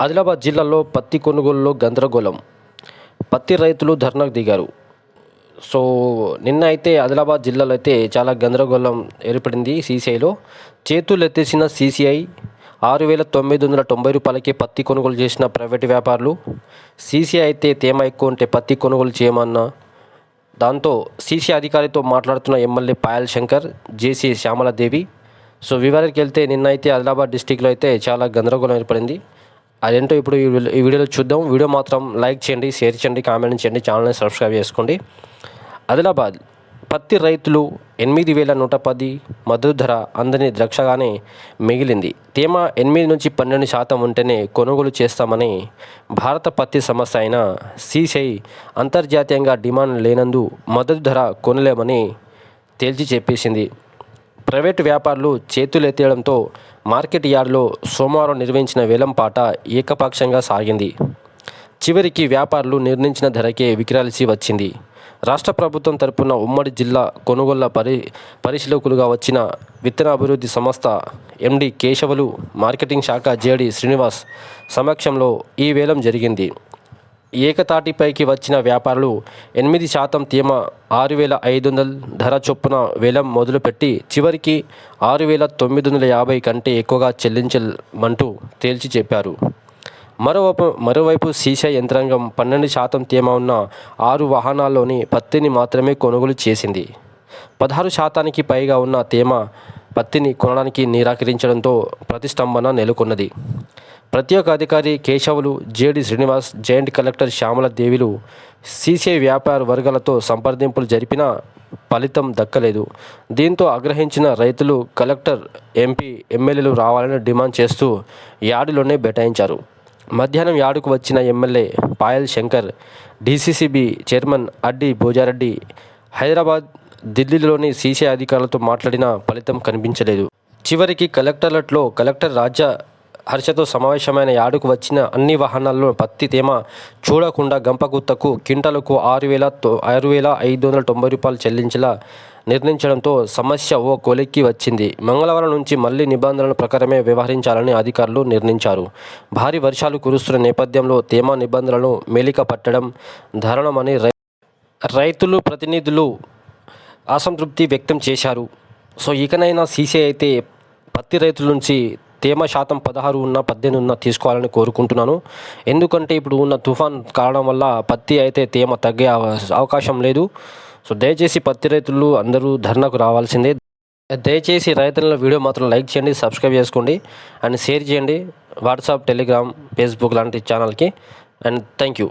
ఆదిలాబాద్ జిల్లాలో పత్తి కొనుగోలులో గందరగోళం. పత్తి రైతులు ధర్నాకు దిగారు. సో నిన్న అయితే ఆదిలాబాద్ జిల్లాలో అయితే చాలా గందరగోళం ఏర్పడింది సీసీఐలో. చేతులు ఎత్తేసిన సీసీఐ ఆరు వేల తొమ్మిది వందల తొంభై రూపాయలకి పత్తి కొనుగోలు చేసిన ప్రైవేటు వ్యాపారులు. సీసీఐ అయితే తేమ ఎక్కువ ఉంటే పత్తి కొనుగోలు చేయమన్నా దాంతో సీసీ అధికారితో మాట్లాడుతున్న MLA Payal Shankar JC Shyamaladevi. So వివరానికి వెళ్తే నిన్న అయితే ఆదిలాబాద్ డిస్టిక్లో అయితే చాలా గందరగోళం ఏర్పడింది. అదేంటో ఇప్పుడు ఈ వీడియోలో చూద్దాం. వీడియో మాత్రం లైక్ చేయండి షేర్ చేయండి కామెంట్ చేయండి ఛానల్ని సబ్స్క్రైబ్ చేసుకోండి. ఆదిలాబాద్. పత్తి రైతులు ఎనిమిది వేల నూట పది మద్దతు ధర అందని ద్రక్షగానే మిగిలింది. తేమ ఎనిమిది నుంచి పన్నెండు శాతం ఉంటేనే కొనుగోలు చేస్తామని భారత పత్తి సంస్థ అయిన సీసీఐ అంతర్జాతీయంగా డిమాండ్ లేనందు మద్దతు ధర కొనలేమని తేల్చి చెప్పేసింది. ప్రైవేటు వ్యాపారులు చేతులెత్తేయడంతో మార్కెట్ యార్డ్లో సోమవారం నిర్వహించిన వేలంపాట ఏకపక్షంగా సాగింది. చివరికి వ్యాపారులు నిర్ణయించిన ధరకే విక్రయాల్సి వచ్చింది. రాష్ట్ర ప్రభుత్వం తరపున ఉమ్మడి జిల్లా కొనుగోళ్ళ పరి పరిశీలకులుగా వచ్చిన విత్తన అభివృద్ధి సంస్థ ఎండి కేశవులు మార్కెటింగ్ శాఖ జేడి శ్రీనివాస్ సమక్షంలో ఈ వేలం జరిగింది. ఏకతాటిపైకి వచ్చిన వ్యాపారులు ఎనిమిది శాతం తేమ ఆరు వేల ఐదు వందల ధర చొప్పున వేలం మొదలుపెట్టి చివరికి ఆరు వేల తొమ్మిది వందల యాభై కంటే ఎక్కువగా చెల్లించమంటూ తేల్చి చెప్పారు. మరోవైపు మరోవైపు సీసా యంత్రాంగం పన్నెండు శాతం తేమ ఉన్న ఆరు వాహనాల్లోని పత్తిని మాత్రమే కొనుగోలు చేసింది. పదహారు శాతానికి పైగా ఉన్న తేమ పత్తిని కొనడానికి నిరాకరించడంతో ప్రతిష్టంభన నెలకొన్నది. ప్రత్యేక అధికారి Keshavulu JD Srinivas joint collector Shyamala దేవిలు CCI వ్యాపార వర్గాలతో సంప్రదింపులు జరిపినా ఫలితం దక్కలేదు. దీంతో ఆగ్రహించిన రైతులు కలెక్టర్ ఎంపీ ఎమ్మెల్యేలు రావాలని డిమాండ్ చేస్తూ యార్డులోనే బైఠాయించారు మధ్యాహ్నం యార్డుకు వచ్చిన MLA Payal Shankar DCCB chairman Addi Bhojareddy Hyderabad ఢిల్లీలోని సీసీ అధికారులతో మాట్లాడినా ఫలితం కనిపించలేదు. చివరికి కలెక్టరేట్లో కలెక్టర్ రాజ్య హర్షతో సమావేశమైన యాడుకు వచ్చిన అన్ని వాహనాల్లో పత్తి తేమ చూడకుండా గంపగుత్తకు క్వింటాలకు ఆరు వేల ఆరు వేల ఐదు వందల తొంభై రూపాయలు చెల్లించేలా నిర్ణయించడంతో సమస్య ఓ కొలిక్కి వచ్చింది. మంగళవారం నుంచి మళ్ళీ నిబంధనల ప్రకారమే వ్యవహరించాలని అధికారులు నిర్ణయించారు. భారీ వర్షాలు కురుస్తున్న నేపథ్యంలో తేమ నిబంధనలను మేలిక పట్టడం దారుణమని రై రైతులు ప్రతినిధులు అసంతృప్తి వ్యక్తం చేశారు. సో ఇకనైనా సీసీ అయితే పత్తి రైతుల నుంచి తేమ శాతం పదహారు ఉన్న పద్దెనిమిది ఉన్న తీసుకోవాలని కోరుకుంటున్నాను. ఎందుకంటే ఇప్పుడు ఉన్న తుఫాన్ కారణం వల్ల పత్తి అయితే తేమ తగ్గే అవ- అవకాశం లేదు. సో దయచేసి పత్తి రైతులు అందరూ ధర్నాకు రావాల్సిందే. దయచేసి రైతుల వీడియో మాత్రం లైక్ చేయండి సబ్స్క్రైబ్ చేసుకోండి అండ్ షేర్ చేయండి. వాట్సాప్ టెలిగ్రామ్ ఫేస్బుక్ లాంటి ఛానల్కి. And thank you.